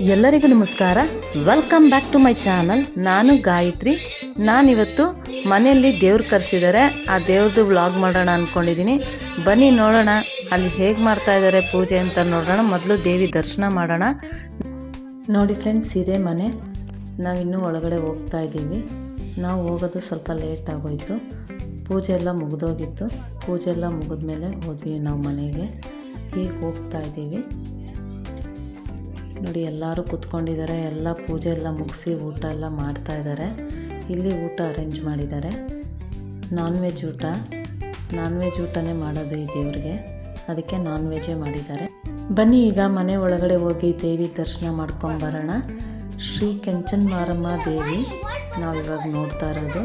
ಎಲ್ಲರಿಗೂ ನಮಸ್ಕಾರ. Welcome back to my channel ನಾನು ಗಾಯತ್ರಿ. ನಾನಿವತ್ತು ಮನೆಯಲ್ಲಿ ದೇವ್ರು ಕರೆಸಿದ್ದಾರೆ ಆ ದೇವ್ರದ್ದು ವ್ಲಾಗ್ ಮಾಡೋಣ ಅಂದ್ಕೊಂಡಿದ್ದೀನಿ ಬನ್ನಿ ನೋಡೋಣ. ಅಲ್ಲಿ ಹೇಗೆ ಮಾಡ್ತಾ ಇದ್ದಾರೆ ಪೂಜೆ ಅಂತ ನೋಡೋಣ. ಮೊದಲು ದೇವಿ ದರ್ಶನ ಮಾಡೋಣ. ನೋಡಿ ಫ್ರೆಂಡ್ಸ್ ಇದೇ ಮನೆ. ನಾವಿನ್ನೂ ಒಳಗಡೆ ಹೋಗ್ತಾ ಇದ್ದೀವಿ. ನಾವು ಹೋಗೋದು ಸ್ವಲ್ಪ ಲೇಟ್ ಆಗೋಯಿತು. ಪೂಜೆ ಎಲ್ಲ ಮುಗಿದೋಗಿತ್ತು. ಪೂಜೆ ಎಲ್ಲ ಮುಗಿದ್ಮೇಲೆ ಹೋದ್ವಿ ನಾವು ಮನೆಗೆ. ಈಗ ಹೋಗ್ತಾ ಇದ್ದೀವಿ. ನೋಡಿ, ಎಲ್ಲರೂ ಕೂತ್ಕೊಂಡಿದ್ದಾರೆ. ಎಲ್ಲ ಪೂಜೆ ಎಲ್ಲ ಮುಗಿಸಿ ಊಟ ಎಲ್ಲ ಮಾಡ್ತಾ ಇದ್ದಾರೆ. ಇಲ್ಲಿ ಊಟ ಅರೇಂಜ್ ಮಾಡಿದ್ದಾರೆ. ನಾನ್ ವೆಜ್ ಊಟ. ನಾನ್ ವೆಜ್ ಊಟನೇ ಮಾಡೋದು ಈ ದೇವ್ರಿಗೆ. ಅದಕ್ಕೆ ನಾನ್ ವೆಜ್ಜೇ ಮಾಡಿದ್ದಾರೆ. ಬನ್ನಿ, ಈಗ ಮನೆ ಒಳಗಡೆ ಹೋಗಿ ದೇವಿ ದರ್ಶನ ಮಾಡ್ಕೊಂಡು ಬರೋಣ. ಶ್ರೀ ಕೆಂಚನ್ ಮಾರಮ್ಮ ದೇವಿ. ನಾವಿವಾಗ ನೋಡ್ತಾ ಇರೋದು.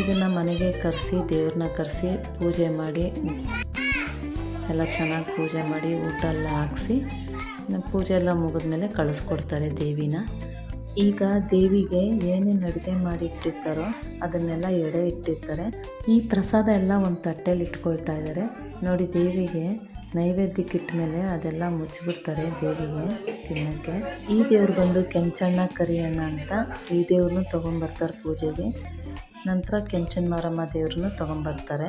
ಇದನ್ನು ಮನೆಗೆ ಕರೆಸಿ, ದೇವ್ರನ್ನ ಕರೆಸಿ ಪೂಜೆ ಮಾಡಿ, ಎಲ್ಲ ಚೆನ್ನಾಗಿ ಪೂಜೆ ಮಾಡಿ, ಊಟ ಎಲ್ಲ ಹಾಕ್ಸಿ. ಪೂಜೆ ಎಲ್ಲ ಮುಗಿದ್ಮೇಲೆ ಕಳಿಸ್ಕೊಡ್ತಾರೆ ದೇವಿನ. ಈಗ ದೇವಿಗೆ ಏನೇನು ಅಡುಗೆ ಮಾಡಿ ಇಟ್ಟಿರ್ತಾರೋ ಅದನ್ನೆಲ್ಲ ಎಡೆ ಇಟ್ಟಿರ್ತಾರೆ. ಈ ಪ್ರಸಾದ ಎಲ್ಲ ಒಂದು ತಟ್ಟೆಯಲ್ಲಿ ಇಟ್ಕೊಳ್ತಾ ಇದ್ದಾರೆ ನೋಡಿ ದೇವಿಗೆ ನೈವೇದ್ಯಕ್ಕೆ ಇಟ್ಟ ಮೇಲೆ ಅದೆಲ್ಲ ಮುಚ್ಚಿಬಿಡ್ತಾರೆ ದೇವಿಗೆ ತಿನ್ನೋಕ್ಕೆ. ಈ ದೇವ್ರು ಬಂದು ಕೆಂಚಣ್ಣ ಕರಿಯಣ್ಣ ಅಂತ ಈ ದೇವ್ರನ್ನೂ ತೊಗೊಂಬರ್ತಾರೆ ಪೂಜೆಗೆ. ನಂತರ ಕೆಂಚನ್ ಮಾರಮ್ಮ ದೇವ್ರನ್ನೂ ತೊಗೊಂಬರ್ತಾರೆ.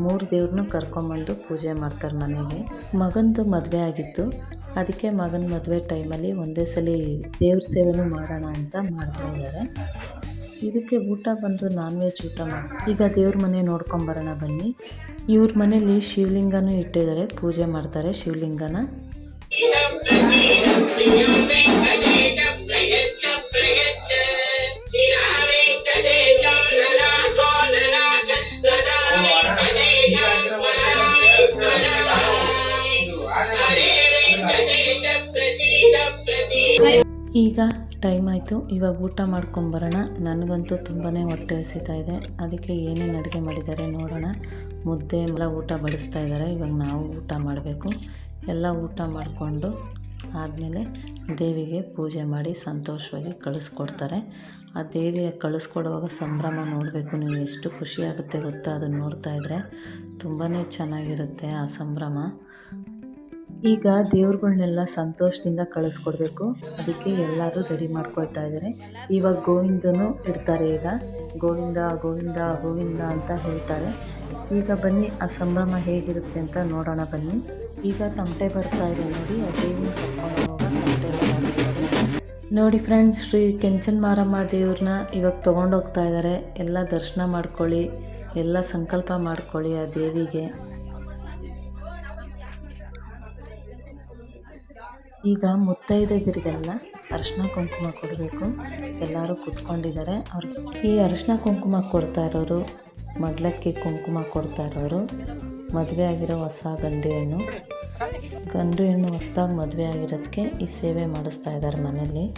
ಮೂರು ದೇವ್ರನ್ನೂ ಕರ್ಕೊಂಬಂದು ಪೂಜೆ ಮಾಡ್ತಾರೆ ಮನೆಗೆ. ಮಗನದು ಮದುವೆ ಆಗಿತ್ತು. ಅದಕ್ಕೆ ಮಗನ ಮದುವೆ ಟೈಮಲ್ಲಿ ಒಂದೇ ಸಲ ದೇವ್ರ ಸೇವೆನೂ ಮಾಡೋಣ ಅಂತ ಮಾಡ್ತಾ ಇದ್ದಾರೆ. ಇದಕ್ಕೆ ಊಟ ಬಂದು ನಾನ್ ವೆಜ್ ಊಟ ಮಾಡಿ ಈಗ ದೇವ್ರ ಮನೆ ನೋಡ್ಕೊಂಬರೋಣ ಬನ್ನಿ. ಇವ್ರ ಮನೇಲಿ ಶಿವಲಿಂಗನೂ ಇಟ್ಟಿದ್ದಾರೆ. ಪೂಜೆ ಮಾಡ್ತಾರೆ ಶಿವಲಿಂಗನ. ಈಗ ಟೈಮ್ ಆಯಿತು. ಇವಾಗ ಊಟ ಮಾಡ್ಕೊಂಬರೋಣ ನನಗಂತೂ ತುಂಬಾ ಹೊಟ್ಟೆ ಹಸಿತಾ ಇದೆ. ಅದಕ್ಕೆ ಏನೇನು ಅಡುಗೆ ಮಾಡಿದ್ದಾರೆ ನೋಡೋಣ. ಮುದ್ದೆ ಎಲ್ಲ ಊಟ ಬಡಿಸ್ತಾ ಇದ್ದಾರೆ. ಇವಾಗ ನಾವು ಊಟ ಮಾಡಬೇಕು. ಎಲ್ಲ ಊಟ ಮಾಡಿಕೊಂಡು ಆದಮೇಲೆ ದೇವಿಗೆ ಪೂಜೆ ಮಾಡಿ ಸಂತೋಷವಾಗಿ ಕಳಿಸ್ಕೊಡ್ತಾರೆ. ಆ ದೇವಿಯ ಕಳಿಸ್ಕೊಡುವಾಗ ಸಂಭ್ರಮ ನೋಡಬೇಕು. ನೀವು ಎಷ್ಟು ಖುಷಿಯಾಗುತ್ತೆ ಗೊತ್ತಾ? ಅದನ್ನು ನೋಡ್ತಾ ಇದ್ದರೆ ತುಂಬಾ ಚೆನ್ನಾಗಿರುತ್ತೆ ಆ ಸಂಭ್ರಮ. ಈಗ ದೇವ್ರುಗಳ್ನೆಲ್ಲ ಸಂತೋಷದಿಂದ ಕಳಿಸ್ಕೊಡ್ಬೇಕು. ಅದಕ್ಕೆ ಎಲ್ಲರೂ ರೆಡಿ ಮಾಡ್ಕೊಳ್ತಾ ಇದ್ದಾರೆ. ಇವಾಗ ಗೋವಿಂದನು ಇಡ್ತಾರೆ ಈಗ. ಗೋವಿಂದ ಗೋವಿಂದ ಗೋವಿಂದ ಅಂತ ಹೇಳ್ತಾರೆ. ಈಗ ಬನ್ನಿ, ಆ ಸಂಭ್ರಮ ಹೇಗಿರುತ್ತೆ ಅಂತ ನೋಡೋಣ ಬನ್ನಿ. ಈಗ ತಮಟೆ ಬರ್ತಾ ಇದೆ ನೋಡಿ, ಆ ದೇವಿನ ಕರ್ಕೊಂಡು ನೋಡಿ ಫ್ರೆಂಡ್ಸ್ ಶ್ರೀ ಕೆಂಚನ್ ಮಾರಮ್ಮ ದೇವ್ರನ್ನ ಇವಾಗ ತೊಗೊಂಡೋಗ್ತಾ ಇದ್ದಾರೆ. ಎಲ್ಲ ದರ್ಶನ ಮಾಡ್ಕೊಳ್ಳಿ. ಎಲ್ಲ ಸಂಕಲ್ಪ ಮಾಡ್ಕೊಳ್ಳಿ ಆ ದೇವಿಗೆ. ಈಗ ಮುತ್ತೈದೆಯರಿಗೆಲ್ಲ ಅರಿಶಿನ ಕುಂಕುಮ ಕೊಡಬೇಕು. ಎಲ್ಲರೂ ಕೂತ್ಕೊಂಡಿದ್ದಾರೆ. ಅವ್ರು ಈ ಅರಿಶಿನ ಕುಂಕುಮ ಕೊಡ್ತಾ ಇರೋರು, ಮಡ್ಲಕ್ಕಿ ಕುಂಕುಮ ಕೊಡ್ತಾ ಇರೋರು, ಮದುವೆ ಆಗಿರೋ ಹೊಸ ಗಂಡು ಹೆಣ್ಣು. ಗಂಡು ಹೆಣ್ಣು ಹೊಸ್ದಾಗಿ ಮದುವೆ ಆಗಿರೋದಕ್ಕೆ ಈ ಸೇವೆ ಮಾಡಿಸ್ತಾ ಇದ್ದಾರೆ ಮನೇಲಿ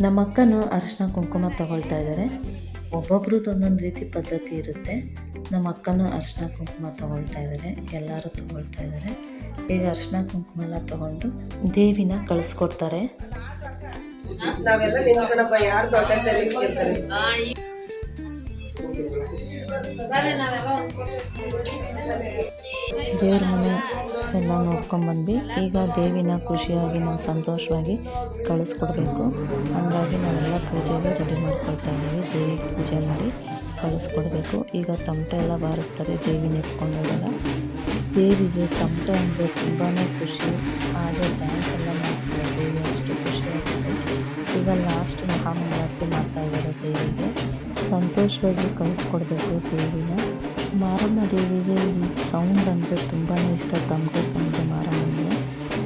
ನಮ್ಮ ಅಕ್ಕನೂ ಅರಿಶಿನ ಕುಂಕುಮ ತಗೊಳ್ತಾ ಇದ್ದಾರೆ. ಒಬ್ಬೊಬ್ರದ್ದು ಒಂದೊಂದು ರೀತಿ ಪದ್ಧತಿ ಇರುತ್ತೆ. ನಮ್ಮ ಅಕ್ಕನೂ ಅರಿಶಿನ ಕುಂಕುಮ ತೊಗೊಳ್ತಾ ಇದ್ದಾರೆ ಎಲ್ಲರೂ ತೊಗೊಳ್ತಾ ಇದ್ದಾರೆ ಈಗ ಅರಿಶಿನ ಕುಂಕುಮ ಎಲ್ಲ ತಗೊಂಡು ದೇವಿನ ಕಳಿಸ್ಕೊಡ್ತಾರೆ. ದೇವ್ರ ಮನೆ ಎಲ್ಲ ನೋಡ್ಕೊಂಡ್ಬಂದ್ವಿ ಈಗ ದೇವಿನ ಖುಷಿಯಾಗಿ ನಾವು ಸಂತೋಷವಾಗಿ ಕಳಿಸ್ಕೊಡ್ಬೇಕು. ಹಾಗಾಗಿ ನಾವೆಲ್ಲ ಪೂಜೆಗೆ ರೆಡಿ ಮಾಡ್ಕೊಳ್ತಾ ಇದ್ದೀವಿ. ದೇವಿಗೆ ಪೂಜೆ ಮಾಡಿ. ಕಳಿಸ್ಕೊಡ್ಬೇಕು ಈಗ ತಮಟೆ ಎಲ್ಲ ಬಾರಿಸ್ತಾರೆ, ದೇವಿನ ಎತ್ಕೊಂಡೋದಾಗ ದೇವಿಗೆ ತಮಟೆ ಅಂದರೆ ತುಂಬಾ ಖುಷಿ. ಹಾಗೆ ಡ್ಯಾನ್ಸ್ ಎಲ್ಲ ಮಾಡ್ತಾರೆ, ದೇವಿ ಅಷ್ಟು ಖುಷಿಯಾಗುತ್ತೆ ಈಗ ಲಾಸ್ಟ್ ಮಹಾಮಂಗಳಾರತಿ ಮಾಡ್ತಾ ಇದ್ದಾರೆ ದೇವಿಗೆ. ಸಂತೋಷವಾಗಿ ಕಳಿಸ್ಕೊಡ್ಬೇಕು ದೇವಿನ. ಮಾರಮ್ಮ ದೇವಿಗೆ ಈ ಸೌಂಡ್ ಅಂದರೆ ತುಂಬಾ ಇಷ್ಟ, ತಮಟೆ ಸೌಂಡ್ ಮಾರಮ್ಮನಿಗೆ.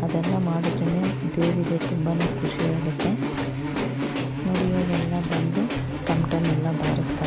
ಅದೆಲ್ಲ ಮಾಡಿದ್ರೇ ದೇವಿಗೆ ತುಂಬಾ ಖುಷಿಯಾಗುತ್ತೆ ನೋಡಿ, ಇವಾಗೆಲ್ಲ ಬಂದು ತಮಟನೆಲ್ಲ ಬಾರಿಸ್ತಾ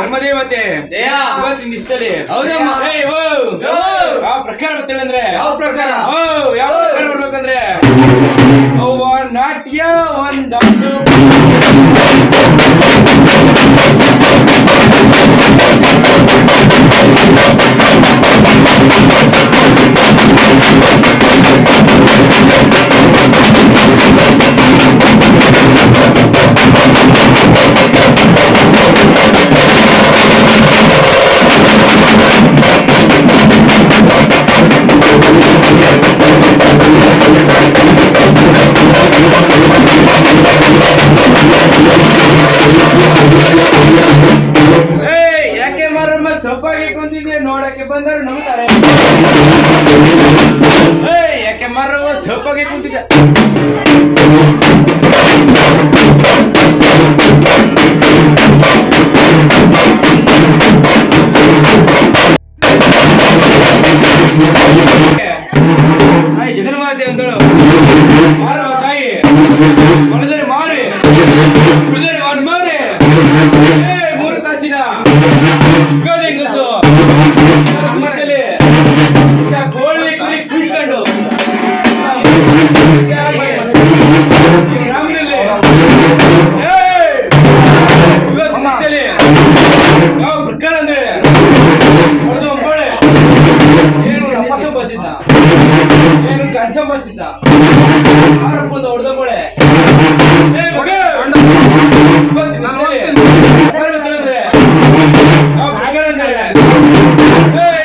ಧರ್ಮದೇವತೆ. ಇವತ್ತಿನ ಇಷ್ಟಲಿ. ಯಾವ ಪ್ರಕಾರ ಬರ್ತೇಳಂದ್ರೆ ಯಾವ ಪ್ರಕಾರ? ಯಾವ ಪ್ರಕಾರ ಬರ್ಬೇಕಂದ್ರೆ? ನಾಟ್ಯ ಒಂದಾಟು Hey!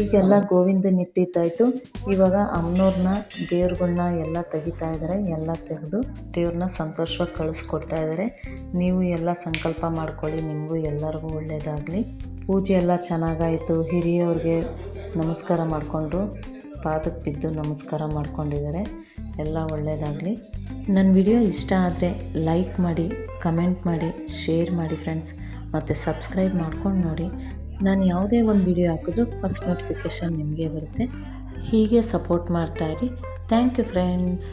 ಈಗೆಲ್ಲ ಗೋವಿಂದ ನಿಟ್ಟಿತ್ತಾಯಿತು ಇವಾಗ ಅಮ್ಮನವ್ರನ್ನ ದೇವ್ರಗಳನ್ನ ಎಲ್ಲ ತೆಗಿತಾ ಇದ್ದಾರೆ. ಎಲ್ಲ ತೆಗೆದು ದೇವ್ರನ್ನ ಸಂತೋಷವಾಗಿ ಕಳಿಸ್ಕೊಡ್ತಾ ಇದ್ದಾರೆ. ನೀವು ಎಲ್ಲ ಸಂಕಲ್ಪ ಮಾಡ್ಕೊಳ್ಳಿ. ನಿಮಗೂ ಎಲ್ಲರಿಗೂ ಒಳ್ಳೆಯದಾಗಲಿ ಪೂಜೆ ಎಲ್ಲ ಚೆನ್ನಾಗಾಯಿತು. ಹಿರಿಯವ್ರಿಗೆ ನಮಸ್ಕಾರ ಮಾಡಿಕೊಂಡು ಪಾದಕ್ಕೆ ಬಿದ್ದು ನಮಸ್ಕಾರ ಮಾಡ್ಕೊಂಡಿದ್ದಾರೆ. ಎಲ್ಲ ಒಳ್ಳೆಯದಾಗಲಿ ನನ್ನ ವಿಡಿಯೋ ಇಷ್ಟ ಆದರೆ ಲೈಕ್ ಮಾಡಿ, ಕಮೆಂಟ್ ಮಾಡಿ, ಶೇರ್ ಮಾಡಿ ಫ್ರೆಂಡ್ಸ್. ಮತ್ತು ಸಬ್ಸ್ಕ್ರೈಬ್ ಮಾಡ್ಕೊಂಡು ನೋಡಿ. ನಾನು ಯಾವುದೇ ಒಂದು ವಿಡಿಯೋ ಹಾಕಿದ್ರೂ ಫಸ್ಟ್ ನೋಟಿಫಿಕೇಷನ್ ನಿಮಗೆ ಬರುತ್ತೆ. ಹೀಗೆ ಸಪೋರ್ಟ್ ಇರಿ. Thank you friends.